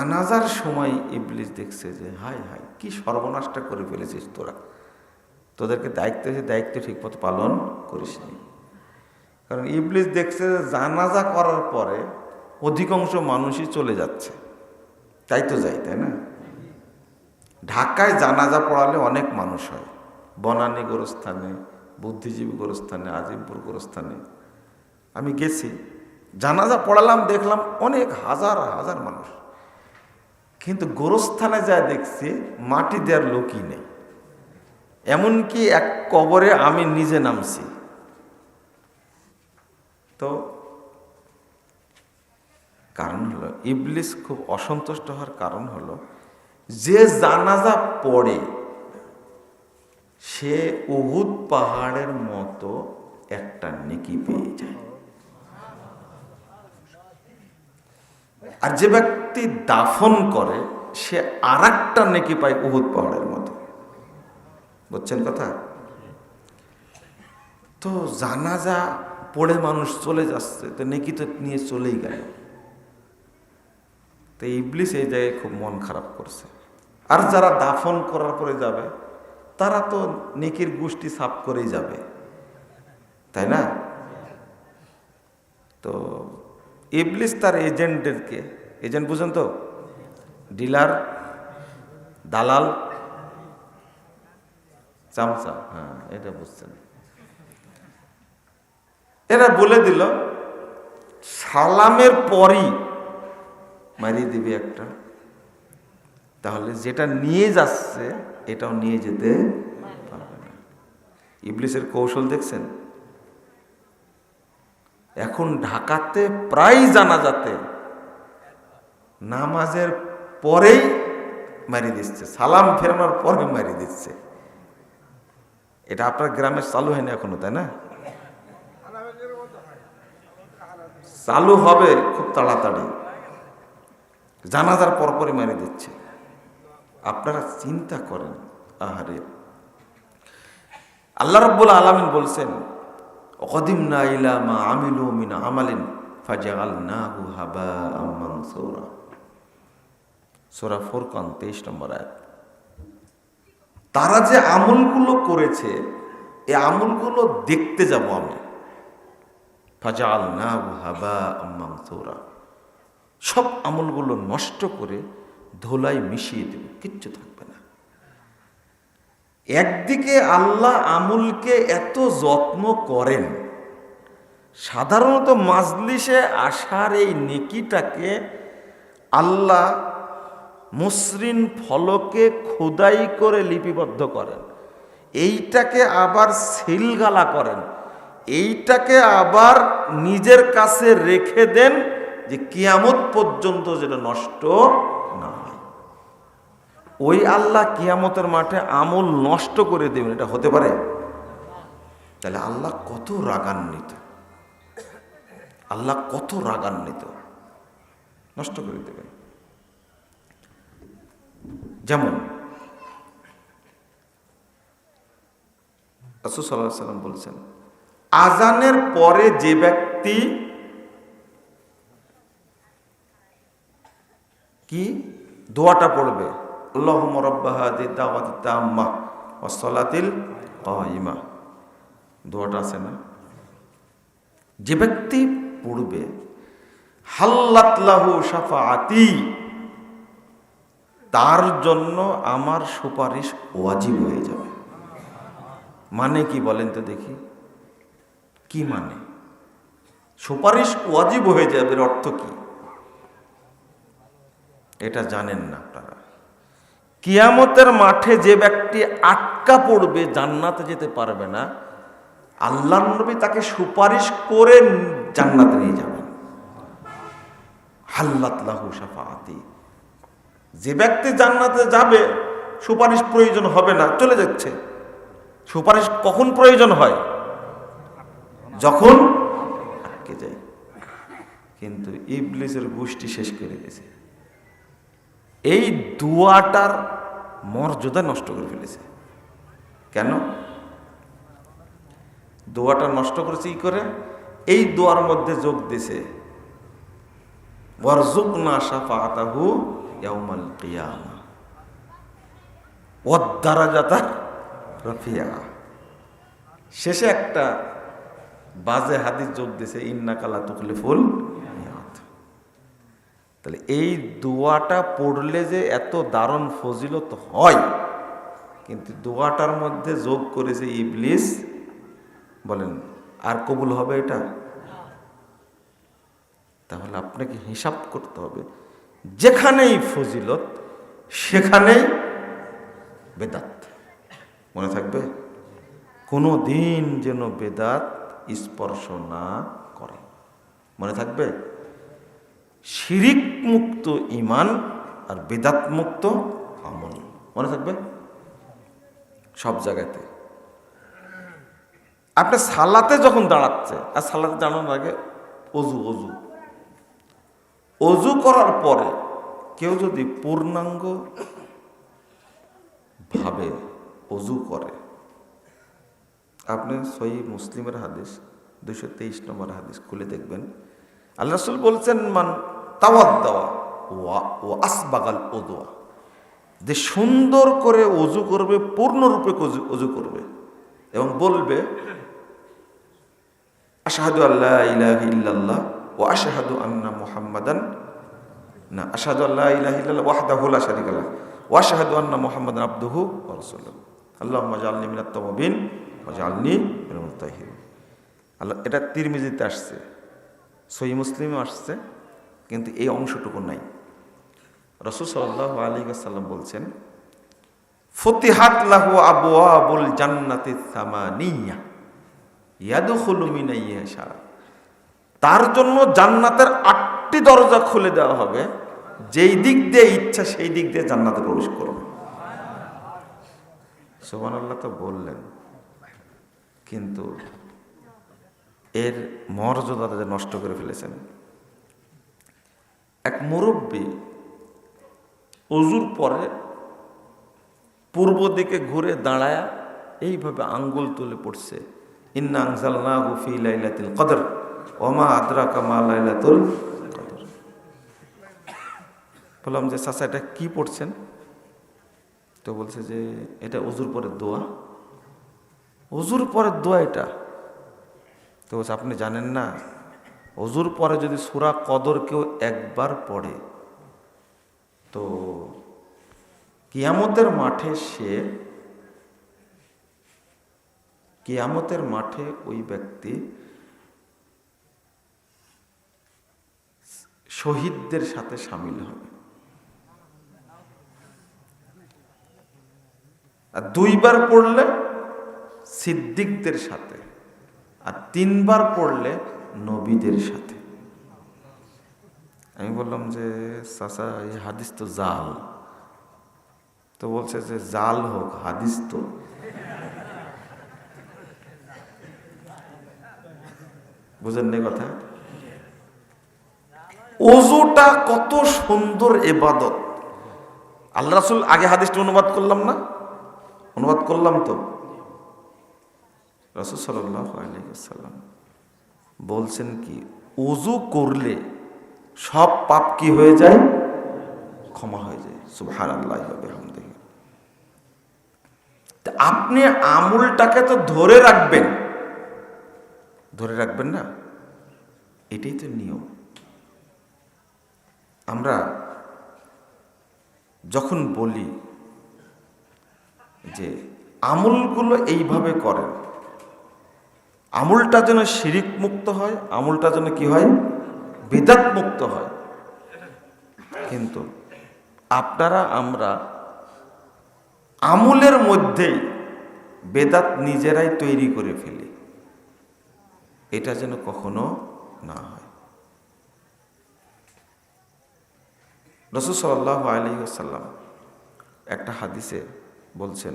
জানাজার সময় ইবলিস দেখছে যে হাই হাই কি সর্বনাশটা করে ফেলেছিস তোরা। তোদেরকে দায়িত্ব, সে দায়িত্ব ঠিক মতো পালন করিসনি কারণ ইবলিস দেখছে যে, জানাজা করার পরে অধিকাংশ মানুষই চলে যাচ্ছে। তাই তো যাই তাই না? ঢাকায় জানাজা পড়ালে অনেক মানুষ হয়। বনানী গোরস্থানে, বুদ্ধিজীবী গোরস্থানে, আজিমপুর গোরস্থানে। আমি গেছি, জানাজা পড়ালাম, দেখলাম অনেক হাজার হাজার মানুষ। কিন্তু গোরস্থানে যা দেখছি, মাটি দেওয়ার লোকই নেই। এমনকি এক কবরে আমি নিজে নামছি। তো কারণ হলো, ইবলিস খুব অসন্তুষ্ট হওয়ার কারণ হলো, যে জানাজা পড়ে, সে উহুদ পাহাড়ের মতো একটা নেকি পেয়ে যায়। আর যে ব্যক্তি দাফন করে, সে আর একটা নেকি পায় উহুদ পাহাড়ের মতো বুঝছেন কথা? তো জানাজা পড়ে মানুষ চলে যাচ্ছে, তো নেকি তো নিয়ে চলেই গেল। তো ইবলিস এই জায়গায় খুব মন খারাপ করছে। আর যারা দাফন করার পরে যাবে, তারা তো নেকির গোষ্ঠী সাফ করেই যাবে। তাই না? তো ইবলিস তার এজেন্টদেরকে এজেন্ট বুঝেন তো? ডিলার, দালাল, চামচা হ্যাঁ এটা বুঝছেন। এরা বলে দিল, সালামের পরই মারিয়ে দিবি একটা। তাহলে যেটা নিয়ে যাচ্ছে, এটাও নিয়ে যেতে পারবে না। ইবলিসের কৌশল দেখছেন? এখন ঢাকাতে প্রায় জানা যাতে নামাজের পরেই মারি দিচ্ছে, সালাম ফেরানোর পরে মারি দিচ্ছে। এটা আপনার গ্রামে চালু হয়নি এখনও, তাই না? চালু হবে খুব তাড়াতাড়ি। জানাজার পরপরই মারি দিচ্ছে। আপনারা চিন্তা করেন, আহারে। আল্লাহ রব্বুল আলমিন বলছেন অকদিম না ইলা মা আমিলু মিন আমালিন ফাজাল না হু হাবা আম্মান সৌরা সোরা ফোরকান, তেইশ নম্বর আয়াত। তারা যে আমলগুলো করেছে এই আমলগুলো দেখতে যাব আমি। ফাজাল না হাবা সব আমলগুলো নষ্ট করে ধোলাই মিশিয়ে দেব, কিচ্ছু থাকবে না। একদিকে আল্লাহ আমুলকে এত যত্ন করেন, সাধারণত মাজলিসে আসার এই নেকিটাকে আল্লাহ মসৃণ ফলকে খোদাই করে লিপিবদ্ধ করেন। এইটাকে আবার সিলগালা করেন। এইটাকে আবার নিজের কাছে রেখে দেন যে কিয়ামত পর্যন্ত যেটা নষ্ট না হয়। ওই আল্লাহ কিয়ামতের মাঠে আমল নষ্ট করে দেবেন, এটা হতে পারে? তাহলে আল্লাহ কত রাগান্বিত? আল্লাহ কত রাগান্বিত? নষ্ট করে দেবেন যেমন সাল্লাম বলছেন আজানের পরে যে ব্যক্তি কি? দোয়াটা পড়বে আল্লাহ মরব্বাহাদি কাইমা দোয়াটা আছে না? যে ব্যক্তি পড়বে হাল্লাতলাহু সাফাআতি তার জন্য আমার সুপারিশ ওয়াজিব হয়ে যাবে। মানে কি বলেন তো দেখি। কি মানে? সুপারিশ ওয়াজিব হয়ে যাবে অর্থ কি? এটা জানেন না আপনারা। কিয়ামতের মাঠে যে ব্যক্তি আটকা পড়বে, জান্নাতে যেতে পারবে না আল্লাহ নবী তাকে সুপারিশ করে জান্নাতে নিয়ে যাবেন। হাল্লাত যে ব্যক্তি জান্নাতে যাবে, সুপারিশ প্রয়োজন হবে না, চলে যাচ্ছে। সুপারিশ কখন প্রয়োজন হয়? যখন আটকে যায়। কিন্তু ইবলিসের গোষ্ঠী শেষ করে দিয়েছে। এই দুয়াটার মর্যাদা নষ্ট করে ফেলেছে। কেন? দোয়াটা নষ্ট করেছে কি করে? এই দোয়ার মধ্যে যোগ দিছে ওয়ারজুক না সাফা আতাহু ইয়াউমাল কিয়ামা। ওয়াদ্দারাজাতা রফিয়া। শেষে একটা বাজে হাদিস যোগ দিছে ইন্না কালা তুকলিফুল মিয়াদ তাহলে এই দোয়াটা পড়লে যে এত দারুণ ফজিলত হয়, কিন্তু দোয়াটার মধ্যে যোগ করেছে ইবলিস, বলেন, আর কবুল হবে এটা? তাহলে আপনাকে হিসাব করতে হবে। যেখানেই ফজিলত, সেখানেই বেদাত। মনে থাকবে? কোনো দিন যেন বেদাত স্পর্শ না করে। মনে থাকবে? শিরিক মুক্ত ইমান আর বেদাত মুক্ত আমল। মনে থাকবে? সব জায়গাতে। আপনি সালাতে যখন দাঁড়াচ্ছে, আর সালাতে দাঁড়ানোর আগে অজু অজু। অজু করার পরে কেউ যদি পূর্ণাঙ্গ ভাবে অজু করে, আপনি সহি মুসলিমের হাদিস দুশো তেইশ নম্বর হাদিস খুলে দেখবেন। আল্লাহ রসুল বলছেন, মান তাওয়াত দেওয়া ওয়া, ও ওদোয়া যে সুন্দর করে অজু করবে, পূর্ণরূপে অজু করবে এবং বলবে, আশাহাদু আল্লাহ ইলাহ ইল্লাল্লাহ ও আশাহাদু আন্না মুহাম্মাদান, না, আশাহাদু আল্লাহ ইলাহ ইল্লাল্লাহ ওয়াহদাহু লা শারীকা লাহ, ওয়া আশহাদু আন্না মুহাম্মাদান আবদুহু ওয়া রাসূলুহু। আল্লাহুম্মা জাআলনি মিনাত ওয়া জাআলনি মিনাল মুতাহিরিন আল্লাহ, এটা তিরমিজিতে আসছে সহি মুসলিমে আসছে, কিন্তু এই অংশটুকু নাই। রসুল সাল্লাহ আলী সাল্লাম বলছেন, ফতিহাত লাহু আবু আবুল জান্নাতি সামানিয়া, ইয়াদুখুলু মিন ইয়াশা তার জন্য জান্নাতের আটটি দরজা খুলে দেওয়া হবে। যেই দিক দিয়ে ইচ্ছা, সেই দিক দিয়ে জান্নাতে প্রবেশ করবে। সোমান আল্লাহ তো বললেন। কিন্তু এর মর্যাদা তাদের নষ্ট করে ফেলেছেন। এক মুরব্বী অজুর পরে পূর্ব দিকে ঘুরে দাঁড়ায়া এইভাবে আঙ্গুল তুলে পড়ছে, ইন্না আংজাল না গুফি লাইলাতুল কদর। ওমা আদ্রা কামা লাইলাতুল বললাম যে, চাচা, এটা কি পড়ছেন? তো বলছে যে, এটা অজুর পরের দোয়া। অজুর পরের দোয়া এটা। তো বলছে, আপনি জানেন না অজুর পরে যদি সুরা কদর কেউ একবার পড়ে, তো কিয়ামতের মাঠে সে, কিয়ামতের মাঠে ওই ব্যক্তি শহীদদের সাথে সামিল হবে। আর দুইবার পড়লে সিদ্দিকদের সাথে, আর তিনবার পড়লে নবীদের সাথে। আমি বললাম যে, চাচা, এই হাদিস তো জাল। তো বলছে যে, জাল হোক, হাদিস তো। বুঝেন কথা? অজুটা কত সুন্দর এবাদত। আল্লাহ রাসুল আগে হাদিসটা অনুবাদ করলাম না? অনুবাদ করলাম তো। রসুল সাল্লাম বলছেন কি অজু করলে সব পাপ কি হয়ে যায়? ক্ষমা হয়ে যায়। সুবহান আল্লাহ আপনি আমুলটাকে তো ধরে রাখবেন। ধরে রাখবেন না? এটাই তো নিয়ম। আমরা যখন বলি যে আমুলগুলো এইভাবে করেন, আমুলটা যেন শিরিক মুক্ত হয়, আমুলটা যেন কি হয়? বেদাত মুক্ত হয়। কিন্তু আপনারা, আমরা আমুলের মধ্যেই বেদাত নিজেরাই তৈরি করে ফেলি। এটা যেন কখনো না হয়। রসুল সাল্লাহ আলী আসাল্লাম একটা হাদিসে বলছেন